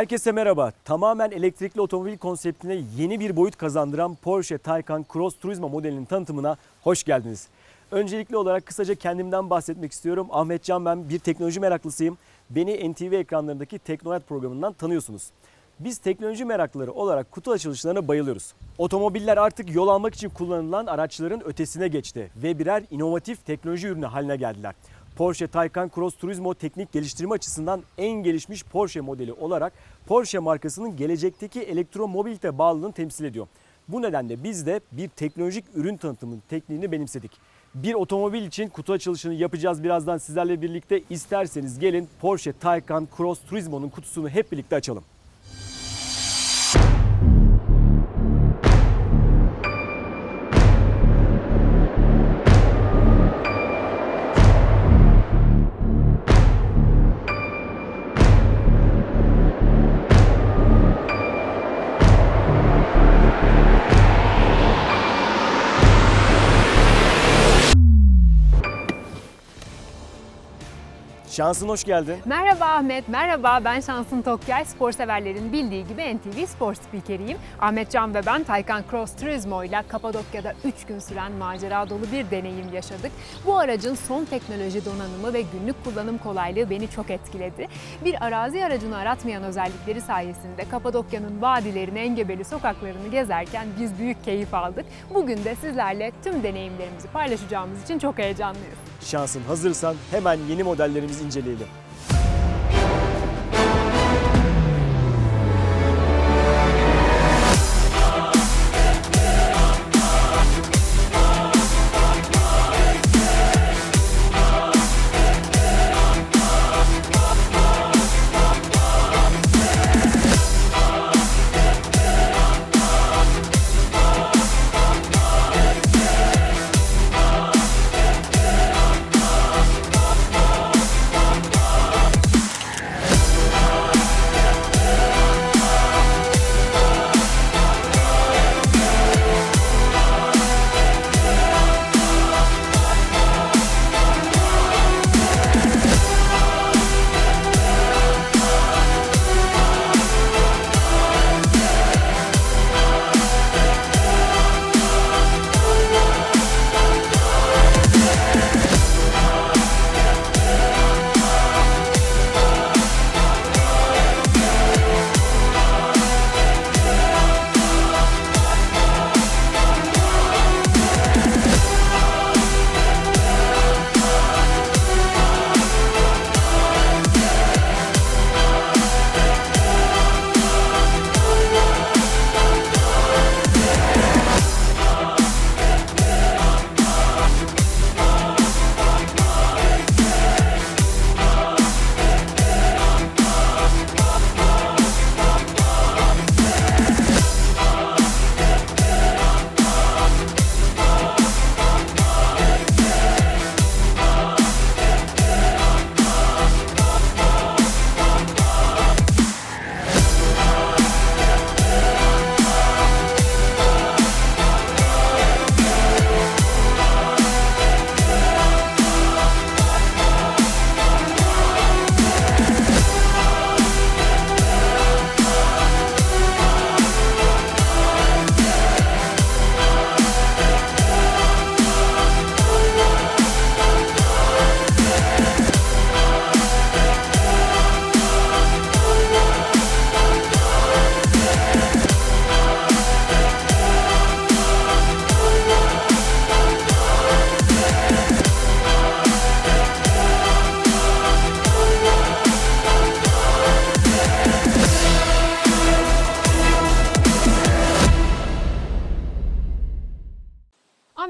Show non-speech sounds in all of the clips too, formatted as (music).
Herkese merhaba. Tamamen elektrikli otomobil konseptine yeni bir boyut kazandıran Porsche Taycan Cross Turismo modelinin tanıtımına hoş geldiniz. Öncelikli olarak kısaca kendimden bahsetmek istiyorum. Ahmet Can ben bir teknoloji meraklısıyım. Beni NTV ekranlarındaki Teknonet programından tanıyorsunuz. Biz teknoloji meraklıları olarak kutu açılışlarına bayılıyoruz. Otomobiller artık yol almak için kullanılan araçların ötesine geçti ve birer inovatif teknoloji ürünü haline geldiler. Porsche Taycan Cross Turismo teknik geliştirme açısından en gelişmiş Porsche modeli olarak Porsche markasının gelecekteki elektromobilite bağlılığını temsil ediyor. Bu nedenle biz de bir teknolojik ürün tanıtımının tekniğini benimsedik. Bir otomobil için kutu açılışını yapacağız birazdan sizlerle birlikte. İsterseniz gelin Porsche Taycan Cross Turismo'nun kutusunu hep birlikte açalım. Thank you. Şansın hoş geldin. Merhaba Ahmet, merhaba ben Şansın Tokyay. Spor severlerin bildiği gibi NTV Spor spikeriyim. Ahmet Can ve ben Taycan Cross Turismo ile Kapadokya'da 3 gün süren macera dolu bir deneyim yaşadık. Bu aracın son teknoloji donanımı ve günlük kullanım kolaylığı beni çok etkiledi. Bir arazi aracını aratmayan özellikleri sayesinde Kapadokya'nın vadilerini, engebeli sokaklarını gezerken biz büyük keyif aldık. Bugün de sizlerle tüm deneyimlerimizi paylaşacağımız için çok heyecanlıyız. Şansın hazırsan hemen yeni modellerimizi inceleyelim.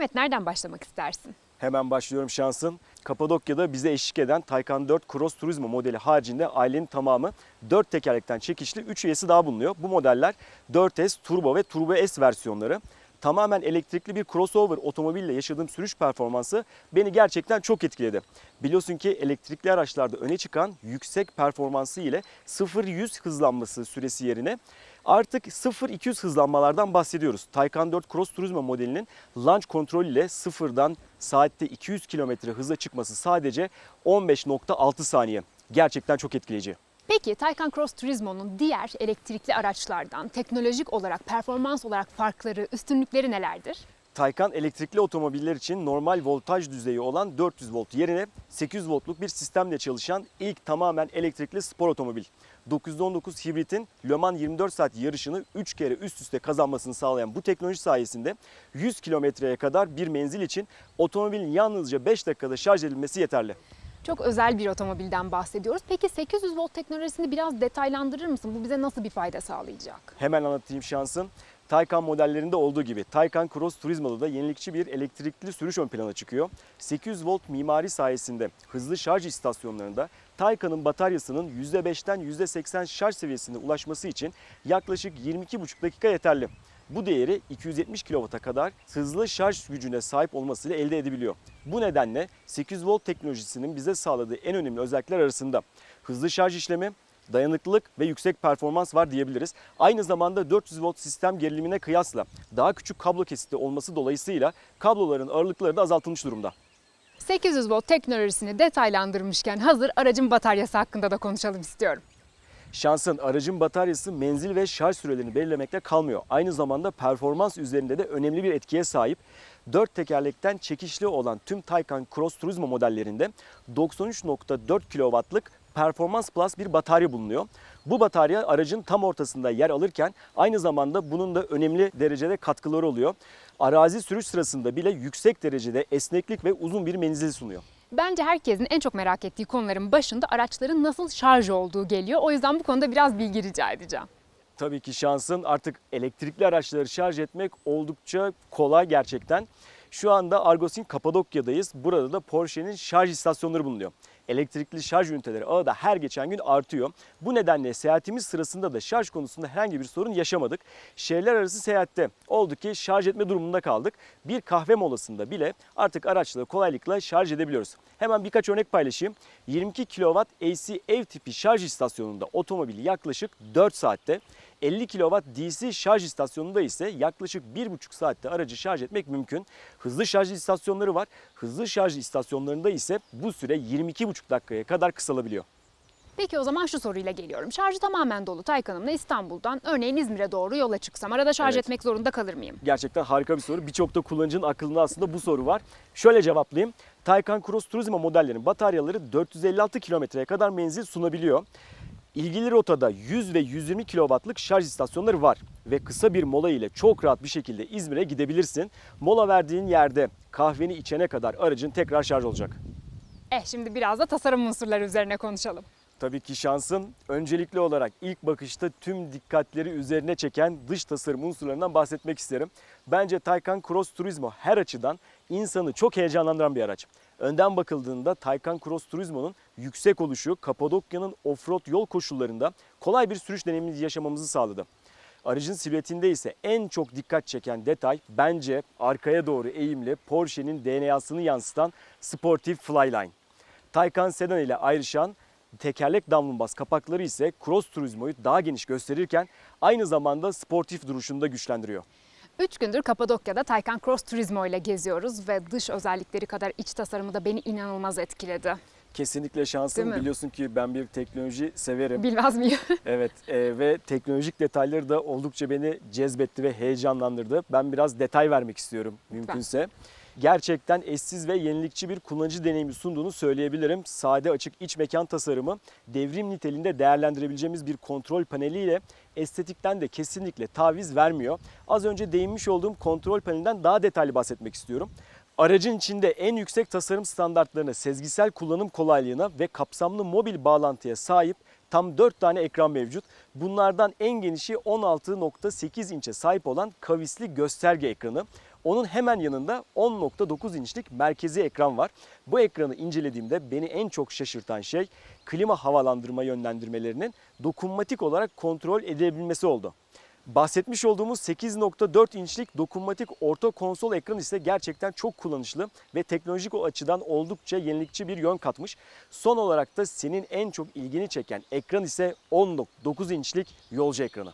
Ahmet nereden başlamak istersin? Hemen başlıyorum şansın. Kapadokya'da bize eşlik eden Taycan 4 Cross Turismo modeli haricinde ailenin tamamı 4 tekerlekten çekişli 3 üyesi daha bulunuyor. Bu modeller 4S, Turbo ve Turbo S versiyonları. Tamamen elektrikli bir crossover otomobille yaşadığım sürüş performansı beni gerçekten çok etkiledi. Biliyorsun ki elektrikli araçlarda öne çıkan yüksek performansı ile 0-100 hızlanması süresi yerine Artık 0-200 hızlanmalardan bahsediyoruz. Taycan 4 Cross Turismo modelinin launch kontrol ile sıfırdan saatte 200 km hıza çıkması sadece 15.6 saniye. Gerçekten çok etkileyici. Peki Taycan Cross Turismo'nun diğer elektrikli araçlardan teknolojik olarak, performans olarak farkları, üstünlükleri nelerdir? Taycan elektrikli otomobiller için normal voltaj düzeyi olan 400 volt yerine 800 voltluk bir sistemle çalışan ilk tamamen elektrikli spor otomobil. 919 hibritin Le Mans 24 saat yarışını 3 kere üst üste kazanmasını sağlayan bu teknoloji sayesinde 100 kilometreye kadar bir menzil için otomobilin yalnızca 5 dakikada şarj edilmesi yeterli. Çok özel bir otomobilden bahsediyoruz. Peki 800 volt teknolojisini biraz detaylandırır mısın? Bu bize nasıl bir fayda sağlayacak? Hemen anlatayım şansın. Taycan modellerinde olduğu gibi Taycan Cross Turismo'da da yenilikçi bir elektrikli sürüş ön plana çıkıyor. 800 volt mimari sayesinde hızlı şarj istasyonlarında Taycan'ın bataryasının %5'ten %80 şarj seviyesine ulaşması için yaklaşık 22,5 dakika yeterli. Bu değeri 270 kW'a kadar hızlı şarj gücüne sahip olmasıyla elde edebiliyor. Bu nedenle 800 volt teknolojisinin bize sağladığı en önemli özellikler arasında hızlı şarj işlemi, dayanıklılık ve yüksek performans var diyebiliriz. Aynı zamanda 400 volt sistem gerilimine kıyasla daha küçük kablo kesiti olması dolayısıyla kabloların ağırlıkları da azaltılmış durumda. 800 volt teknolojisini detaylandırmışken hazır aracın bataryası hakkında da konuşalım istiyorum. Şansın aracın bataryası menzil ve şarj sürelerini belirlemekle kalmıyor. Aynı zamanda performans üzerinde de önemli bir etkiye sahip. 4 tekerlekten çekişli olan tüm Taycan Cross Turismo modellerinde 93.4 kW'lık Performance Plus bir batarya bulunuyor. Bu batarya aracın tam ortasında yer alırken aynı zamanda bunun da önemli derecede katkıları oluyor. Arazi sürüş sırasında bile yüksek derecede esneklik ve uzun bir menzil sunuyor. Bence herkesin en çok merak ettiği konuların başında araçların nasıl şarj olduğu geliyor. O yüzden bu konuda biraz bilgi rica edeceğim. Tabii ki şansın artık elektrikli araçları şarj etmek oldukça kolay gerçekten. Şu anda Argos'un Kapadokya'dayız. Burada da Porsche'nin şarj istasyonları bulunuyor. Elektrikli şarj üniteleri ağı da her geçen gün artıyor. Bu nedenle seyahatimiz sırasında da şarj konusunda herhangi bir sorun yaşamadık. Şehirler arası seyahatte oldu ki şarj etme durumunda kaldık. Bir kahve molasında bile artık araçları kolaylıkla şarj edebiliyoruz. Hemen birkaç örnek paylaşayım. 22 kW AC ev tipi şarj istasyonunda otomobili yaklaşık 4 saatte, 50 kW DC şarj istasyonunda ise yaklaşık 1,5 saatte aracı şarj etmek mümkün. Hızlı şarj istasyonları var. Hızlı şarj istasyonlarında ise bu süre 22,5 dakikaya kadar kısalabiliyor. Peki o zaman şu soruyla geliyorum. Şarjı tamamen dolu Taycan'ımla İstanbul'dan örneğin İzmir'e doğru yola çıksam arada şarj Evet. etmek zorunda kalır mıyım? Gerçekten harika bir soru. Birçok da kullanıcının aklında aslında bu soru var. Şöyle cevaplayayım. Taycan Cross Turismo modellerinin bataryaları 456 kilometreye kadar menzil sunabiliyor. İlgili rotada 100 ve 120 kW'lık şarj istasyonları var ve kısa bir mola ile çok rahat bir şekilde İzmir'e gidebilirsin. Mola verdiğin yerde kahveni içene kadar aracın tekrar şarj olacak. Eh şimdi biraz da tasarım unsurları üzerine konuşalım. Tabii ki şansın öncelikli olarak ilk bakışta tüm dikkatleri üzerine çeken dış tasarım unsurlarından bahsetmek isterim. Bence Taycan Cross Turismo her açıdan insanı çok heyecanlandıran bir araç. Önden bakıldığında Taycan Cross Turismo'nun yüksek oluşu Kapadokya'nın offroad yol koşullarında kolay bir sürüş deneyimi yaşamamızı sağladı. Aracın silüetinde ise en çok dikkat çeken detay bence arkaya doğru eğimli Porsche'nin DNA'sını yansıtan Sportive Flyline. Taycan sedan ile ayrışan tekerlek damlumbaz kapakları ise Cross Turismo'yu daha geniş gösterirken aynı zamanda sportif duruşunu da güçlendiriyor. 3 gündür Kapadokya'da Taycan Cross Turismo ile geziyoruz ve dış özellikleri kadar iç tasarımı da beni inanılmaz etkiledi. Kesinlikle şansım. Biliyorsun ki ben bir teknoloji severim. Bilmez miyim? (laughs) Evet e, ve teknolojik detayları da oldukça beni cezbetti ve heyecanlandırdı. Ben biraz detay vermek istiyorum mümkünse. Gerçekten eşsiz ve yenilikçi bir kullanıcı deneyimi sunduğunu söyleyebilirim. Sade açık iç mekan tasarımı devrim niteliğinde değerlendirebileceğimiz bir kontrol paneliyle estetikten de kesinlikle taviz vermiyor. Az önce değinmiş olduğum kontrol panelinden daha detaylı bahsetmek istiyorum. Aracın içinde en yüksek tasarım standartlarına, sezgisel kullanım kolaylığına ve kapsamlı mobil bağlantıya sahip tam 4 tane ekran mevcut. Bunlardan en genişi 16.8 inçe sahip olan kavisli gösterge ekranı. Onun hemen yanında 10.9 inçlik merkezi ekran var. Bu ekranı incelediğimde beni en çok şaşırtan şey klima havalandırma yönlendirmelerinin dokunmatik olarak kontrol edilebilmesi oldu. Bahsetmiş olduğumuz 8.4 inçlik dokunmatik orta konsol ekran ise gerçekten çok kullanışlı ve teknolojik açıdan oldukça yenilikçi bir yön katmış. Son olarak da senin en çok ilgini çeken ekran ise 10.9 inçlik yolcu ekranı.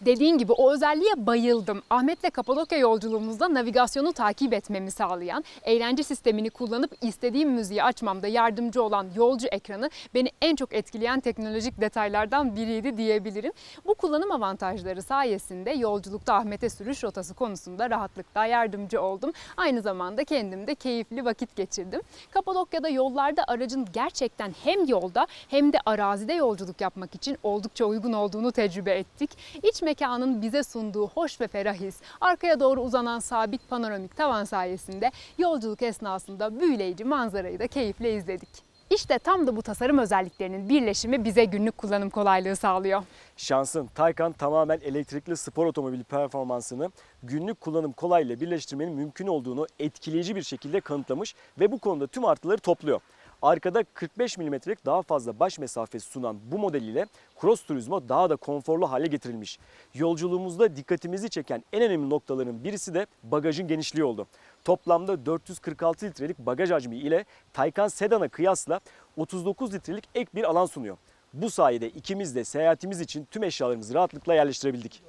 Dediğin gibi o özelliğe bayıldım. Ahmet'le Kapadokya yolculuğumuzda navigasyonu takip etmemi sağlayan, eğlence sistemini kullanıp istediğim müziği açmamda yardımcı olan yolcu ekranı beni en çok etkileyen teknolojik detaylardan biriydi diyebilirim. Bu kullanım avantajları sayesinde yolculukta Ahmet'e sürüş rotası konusunda rahatlıkla yardımcı oldum. Aynı zamanda kendim de keyifli vakit geçirdim. Kapadokya'da yollarda aracın gerçekten hem yolda hem de arazide yolculuk yapmak için oldukça uygun olduğunu tecrübe ettik. İç mekanın bize sunduğu hoş ve ferah his, arkaya doğru uzanan sabit panoramik tavan sayesinde yolculuk esnasında büyüleyici manzarayı da keyifle izledik. İşte tam da bu tasarım özelliklerinin birleşimi bize günlük kullanım kolaylığı sağlıyor. Şansın Taycan tamamen elektrikli spor otomobili performansını günlük kullanım kolaylığıyla birleştirmenin mümkün olduğunu etkileyici bir şekilde kanıtlamış ve bu konuda tüm artıları topluyor. Arkada 45 mm'lik daha fazla baş mesafesi sunan bu modeliyle Cross Turismo daha da konforlu hale getirilmiş. Yolculuğumuzda dikkatimizi çeken en önemli noktaların birisi de bagajın genişliği oldu. Toplamda 446 litrelik bagaj hacmi ile Taycan Sedan'a kıyasla 39 litrelik ek bir alan sunuyor. Bu sayede ikimiz de seyahatimiz için tüm eşyalarımızı rahatlıkla yerleştirebildik.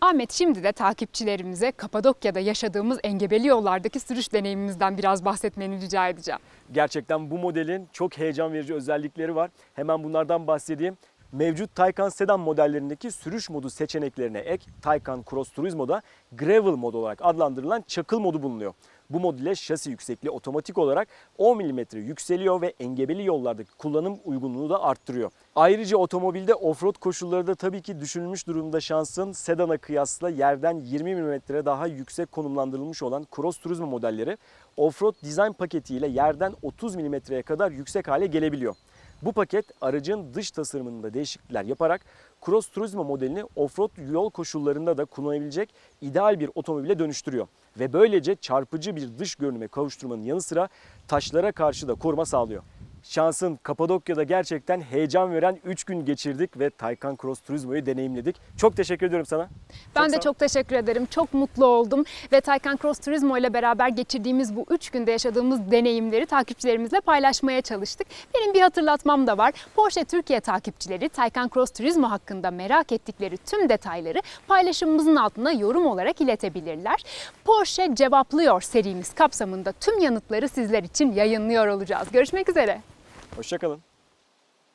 Ahmet şimdi de takipçilerimize Kapadokya'da yaşadığımız engebeli yollardaki sürüş deneyimimizden biraz bahsetmeni rica edeceğim. Gerçekten bu modelin çok heyecan verici özellikleri var. Hemen bunlardan bahsedeyim. Mevcut Taycan sedan modellerindeki sürüş modu seçeneklerine ek Taycan Cross Turismo'da Gravel mod olarak adlandırılan çakıl modu bulunuyor. Bu mod ile şasi yüksekliği otomatik olarak 10 mm yükseliyor ve engebeli yollardaki kullanım uygunluğunu da arttırıyor. Ayrıca otomobilde offroad koşulları da tabii ki düşünülmüş durumda şansın sedana kıyasla yerden 20 mm daha yüksek konumlandırılmış olan Cross Turismo modelleri offroad dizayn paketiyle yerden 30 mm'ye kadar yüksek hale gelebiliyor. Bu paket aracın dış tasarımında değişiklikler yaparak Cross Turismo modelini offroad yol koşullarında da kullanabilecek ideal bir otomobile dönüştürüyor. Ve böylece çarpıcı bir dış görünüme kavuşturmanın yanı sıra taşlara karşı da koruma sağlıyor. Şansın Kapadokya'da gerçekten heyecan veren 3 gün geçirdik ve Taycan Cross Turismo'yu deneyimledik. Çok teşekkür ediyorum sana. Ben Çok de çok teşekkür ederim. Çok mutlu oldum ve Taycan Cross Turismo ile beraber geçirdiğimiz bu 3 günde yaşadığımız deneyimleri takipçilerimizle paylaşmaya çalıştık. Benim bir hatırlatmam da var. Porsche Türkiye takipçileri Taycan Cross Turismo hakkında merak ettikleri tüm detayları paylaşımımızın altına yorum olarak iletebilirler. Porsche cevaplıyor serimiz kapsamında tüm yanıtları sizler için yayınlıyor olacağız. Görüşmek üzere. Hoşçakalın.